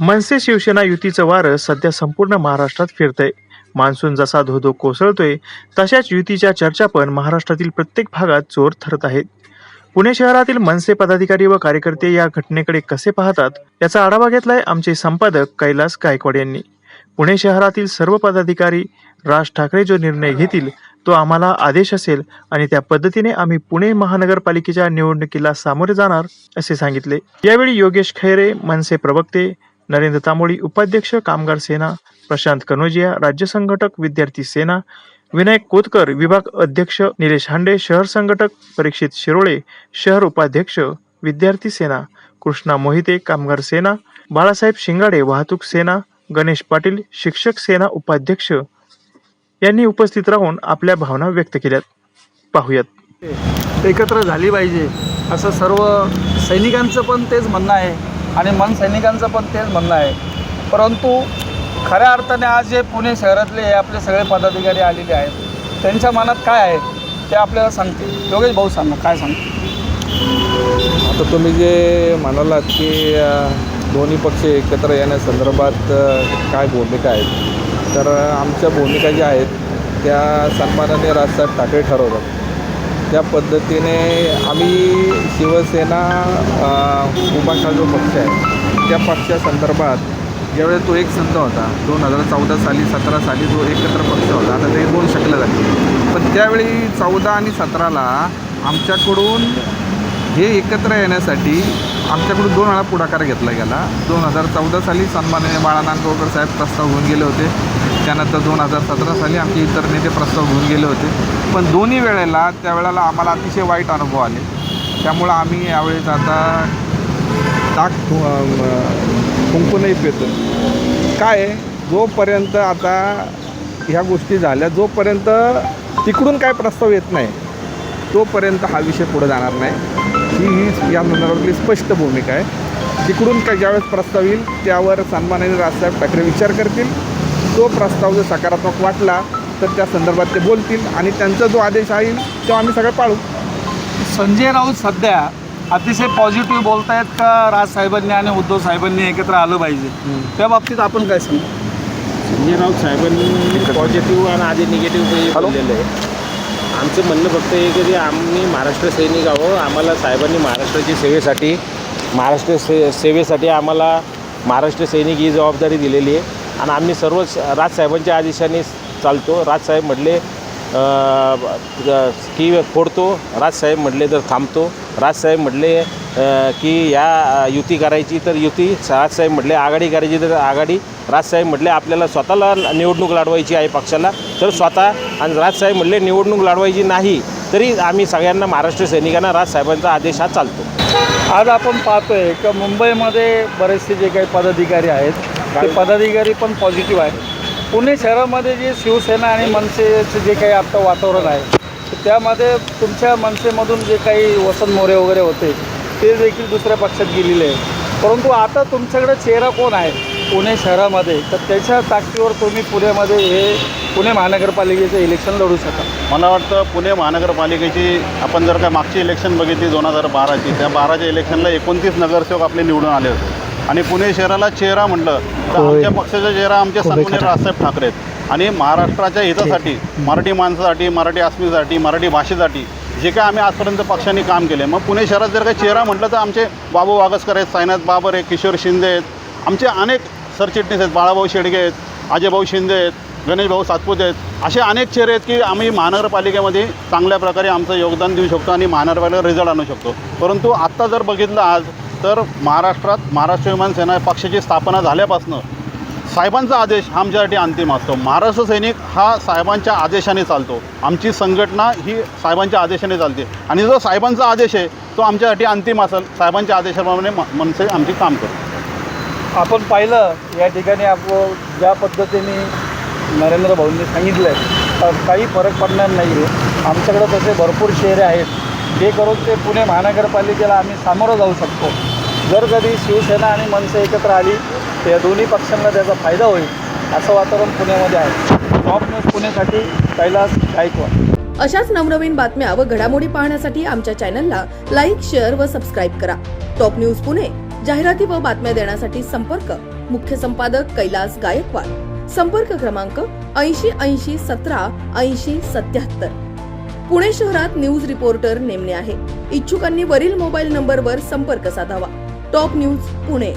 मनसे शिवसेना युतीचं वारं सध्या संपूर्ण महाराष्ट्रात फिरतंय. मान्सून जसा धोधो कोसळतोय तशाच युतीच्या चर्चा पण महाराष्ट्रातील प्रत्येक भागात जोर ठरत आहेत. पुणे शहरातील मनसे पदाधिकारी व कार्यकर्ते या घटनेकडे कसे पाहतात याचा आढावा घेतलाय आमचे संपादक कैलास गायकवाड यांनी. पुणे शहरातील सर्व पदाधिकारी राज ठाकरे जो निर्णय घेतील तो आम्हाला आदेश असेल आणि त्या पद्धतीने आम्ही पुणे महानगरपालिकेच्या निवडणुकीला सामोरे जाणार असे सांगितले. यावेळी योगेश खैरे मनसे प्रवक्ते नरेंद्र तांबोळी उपाध्यक्ष कामगार सेना प्रशांत कनोजिया राज्य संघटक विद्यार्थी सेना विनायक कोतकर विभाग अध्यक्ष निलेश हांडे शहर संघटक परीक्षित शिरोळे शहर उपाध्यक्ष विद्यार्थी सेना कृष्णा मोहिते कामगार सेना बाळासाहेब शिंगाडे वाहतूक सेना गणेश पाटील शिक्षक सेना उपाध्यक्ष यांनी उपस्थित राहून आपल्या भावना व्यक्त केल्यात. पाहुयात. एकत्र झाली पाहिजे असं सर्व सैनिकांचं पण तेच म्हणणं आहे आणि मन सैनिकांचं पण तेच म्हणणं आहे. परंतु खऱ्या अर्थाने आज जे पुणे शहरातले हे आपले सगळे पदाधिकारी आलेले आहेत त्यांच्या मनात काय आहे ते आपल्याला सांगतील योगेश भाऊ सांगा काय सांगतील आता तुम्ही जे म्हणालात की दोन्ही पक्ष एकत्र येण्यासंदर्भात काय भूमिका आहेत? तर आमच्या भूमिका ज्या आहेत त्या सन्मानाने राजसाहेब ठाकरे ठरवतात. त्या पद्धतीने आम्ही शिवसेना अ, उभाटा जो पक्ष आहे त्या पक्षासंदर्भात ज्यावेळेस तो एक संघ होता दोन हजार चौदा साली सतरा साली जो एकत्र पक्ष होता. आता ते दोन शकले झाले. पण त्यावेळी चौदा आणि सतराला आमच्याकडून हे एकत्र येण्यासाठी आमच्याकडून दोन वेळा पुढाकार घेतला गेला. दोन हजार चौदा साली सन्माननीय बाळा नांदगावकर साहेब प्रस्ताव घेऊन गेले होते. त्यानंतर दोन हजार सतरा साली आमचे इतर नेते प्रस्ताव घेऊन गेले होते. पण दोन्ही वेळेला त्यावेळेला आम्हाला अतिशय वाईट अनुभव आले. त्यामुळं आम्ही यावेळेस आता टाक कुंकूनही पेतो. काय आहे, जोपर्यंत आता ह्या गोष्टी झाल्या जोपर्यंत तिकडून काय प्रस्ताव येत नाही तोपर्यंत हा विषय पुढे जाणार नाही. ही ही या संदर्भातली स्पष्ट भूमिका आहे. तिकडून काय ज्यावेळेस प्रस्ताव येईल त्यावर सन्माननीय राजसाहेब ठाकरे विचार करतील. तो प्रस्ताव जर सकारात्मक वाटला तर त्या संदर्भात ते बोलतील आणि त्यांचा जो आदेश येईल तो आम्ही सगळं पाळू. संजय राऊत सध्या अतिशय पॉझिटिव्ह बोलतायत का राजसाहेबांनी आणि उद्धव साहेबांनी एकत्र आलं पाहिजे? त्या बाबतीत आपण काय सांगू? संजय राऊत साहेबांनी पॉझिटिव्ह आणि आधी निगेटिव्ह बोललेलं आहे. आमचं म्हणणं फक्त हे की आम्ही महाराष्ट्र सैनिक आहो आम्हाला साहेबांनी महाराष्ट्राची सेवेसाठी महाराष्ट्र से सेवेसाठी आम्हाला महाराष्ट्र सैनिक ही जबाबदारी दिलेली आहे. आणि आम्ही सर्वच राजसाहेबांच्या आदेशाने चालतो. राजसाहेब म्हटले की फोडतो. राजसाहेब म्हटले तर थांबतो. राजसाहेब म्हटले की या युती करायची तर युती. राजसाहेब म्हटले आघाडी करायची तर आघाडी. राजसाहेब म्हटले आपल्याला स्वतःला निवडणूक लढवायची आहे पक्षाला. तर स्वतः आणि राजसाहेब म्हटले निवडणूक लढवायची नाही तरी आम्ही सगळ्यांना महाराष्ट्र सैनिकांना राजसाहेबांचा आदेश हा चालतो. आज आपण पाहतोय का मुंबईमध्ये बरेचसे जे काही पदाधिकारी आहेत ते पदाधिकारी पण पॉझिटिव्ह आहेत. पुणे शहरामध्ये जे शिवसेना आणि मनसेचं जे काही आता वातावरण आहे त्यामध्ये तुमच्या मनसेमधून जे काही वसंत मोरे वगैरे होते ते देखील दुसऱ्या पक्षात गेलेले आहे परंतु आता तुमच्याकडे चेहरा कोण आहे? पुणे शहरामध्ये तर त्याच्या ताकदीवर तुम्ही पुण्यामध्ये हे पुणे महानगरपालिकेचं इलेक्शन लढू शकाल. मला वाटतं पुणे महानगरपालिकेची आपण जर का मागची इलेक्शन बघितली दोन हजार बाराची त्या बाराच्या इलेक्शनला एकोणतीस नगरसेवक आपले निवडून आले होते. आणि पुणे शहराला चेहरा म्हटलं तर आमच्या पक्षाचा चेहरा आमचे सन्मान्य राजसाहेब ठाकरे आहेत. आणि महाराष्ट्राच्या हितासाठी मराठी माणसासाठी मराठी अस्मितेसाठी मराठी भाषेसाठी जे काय आम्ही आजपर्यंत पक्षांनी काम केले मग पुणे शहरात जर काही चेहरा म्हटलं तर आमचे बाबू वागसकर आहेत साईनाथ बाबर आहेत किशोर शिंदे आहेत. आमचे अनेक सरचिटणीस आहेत बाळाभाऊ शेडगे आहेत अजयभाऊ शिंदे आहेत गणेशभाऊ सातपुते आहेत. असे अनेक चेहरे आहेत की आम्ही महानगरपालिकेमध्ये चांगल्या प्रकारे आमचं योगदान देऊ शकतो आणि महानगरपालिका रिझल्ट आणू शकतो. परंतु आत्ता जर बघितलं आज तर महाराष्ट्रात महाराष्ट्र विमान सेना पक्षाची स्थापना झाल्यापासून साहेबांचा आदेश हा आमच्यासाठी अंतिम असतो. महाराष्ट्र सैनिक हा साहेबांच्या आदेशाने चालतो. आमची संघटना ही साहेबांच्या आदेशाने चालते. आणि जो साहेबांचा आदेश आहे तो आमच्यासाठी अंतिम असेल. साहेबांच्या आदेशाप्रमाणे म- मनसे आमची काम करतो आपण पाहिलं या ठिकाणी आपण ज्या पद्धतीने नरेंद्र भाऊंनी सांगितलं आहे काही फरक पडणार नाही आहे आमच्याकडं तसे भरपूर शहरे आहेत. जे करून ते पुणे महानगरपालिकेला आम्ही सामोरं जाऊ शकतो. जर कधी शिवसेना आणि मनसे एकत्र आली तर या दोन्ही पक्षांना त्याचा फायदा होईल असं वातावरण पुण्यामध्ये आहे. टॉप न्यूज पुण्यासाठी कैलास गायकवाड. अशाच नवनवीन बातम्या व घडामोडी पाहण्यासाठी आमच्या चॅनलला लाईक शेअर व सबस्क्राईब करा. Top news Pune. जाहिराती व बातम्या देण्यासाठी संपर्क. मुख्य संपादक कैलास गायकवाड. संपर्क क्रमांक ऐंशी ऐंशी सतरा ऐंशी सत्याहत्तर. पुणे शहरात न्यूज रिपोर्टर नेमणे आहे. इच्छुकांनी वरील मोबाईल नंबरवर संपर्क साधावा. Top news Pune.